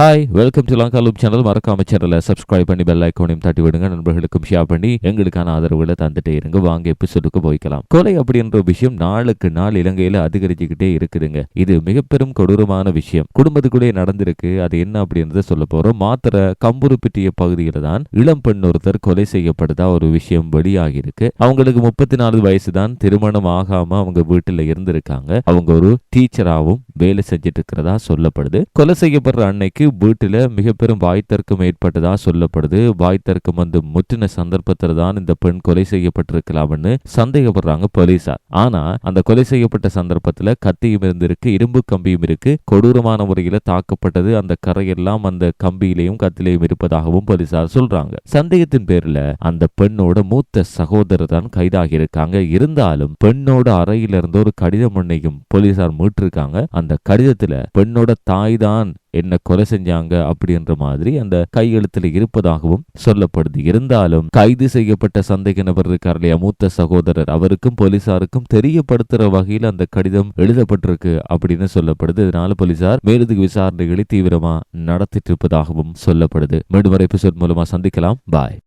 Hi welcome to Lanka loop channel மறக்காம சேனலை subscribe பண்ணி பெல் ஐக்கோனையும் தட்டி விடுங்க. நண்பர்களுக்கும் ஷேர் பண்ணி எங்களுக்கான ஆதரவுகளை தந்துட்டே இருங்க. வாங்க எபிசோடுக்கு போய்க்கலாம். கொலை அப்படின்ற விஷயம் நாளுக்கு நாள் இலங்கையில அதிகரிச்சுக்கிட்டே இருக்குதுங்க. இது மிக பெரும் கொடூரமான விஷயம். குடும்பத்துக்குள்ளே நடந்திருக்கு. அது என்ன அப்படின்றத சொல்ல போறோம். மாத்திர கம்புருப்பிட்டிய பகுதியில தான் இளம் பெண் ஒருத்தர் கொலை செய்யப்படுதா ஒரு விஷயம் வெளியாகி இருக்கு அவங்களுக்கு முப்பத்தி நாலு வயசு தான். திருமணம் ஆகாம அவங்க வீட்டுல இருந்திருக்காங்க. அவங்க ஒரு டீச்சராகவும் வேலை செஞ்சுட்டு இருக்கிறதா சொல்லப்படுது. கொலை செய்யப்படுற அன்னைக்கு வீட்டுல மிக பெரும் வாய் தர்க்கம் ஏற்பட்டதா சொல்லப்படுது. வாய் தர்க்கம் வந்து முற்றின சந்தர்ப்பத்தில் தான் இந்த பெண் கொலை செய்யப்பட்டிருக்கலாம்னு சந்தேகப்படுறாங்க போலீசார் ஆனா அந்த கொலை செய்யப்பட்ட சந்தர்ப்பத்துல கத்தியும் இருந்திருக்கு இரும்பு கம்பியும் இருக்கு. கொடூரமான முறையில் தாக்கப்பட்டது அந்த கரையெல்லாம் அந்த கம்பியிலையும் கத்திலையும் இருப்பதாகவும் போலீசார் சொல்றாங்க. சந்தேகத்தின் பேர்ல அந்த பெண்ணோட மூத்த சகோதரர் தான் கைதாகி இருக்காங்க இருந்தாலும் பெண்ணோட அறையிலிருந்து ஒரு கடிதம் ஒன்னையும் போலீசார் மீட்டிருக்காங்க. அந்த கடிதத்துல பெண்ணோட தாய் தான் என்ன கொலை செஞ்சாங்க அப்படின்ற மாதிரி அந்த கையெழுத்துல இருப்பதாகவும் சொல்லப்படுது. இருந்தாலும் கைது செய்யப்பட்ட சந்தேக நபர் இருக்கார் இல்லையா? மூத்த சகோதரர். அவருக்கும் போலீசாருக்கும் தெரியப்படுத்துற வகையில் அந்த கடிதம் எழுதப்பட்டிருக்கு அப்படின்னு சொல்லப்படுது. இதனால போலீசார் மேலதிக விசாரணைகளை தீவிரமா நடத்திட்டு இருப்பதாகவும் சொல்லப்படுது. மீண்டும் எபிசோட் மூலமா சந்திக்கலாம். பாய்.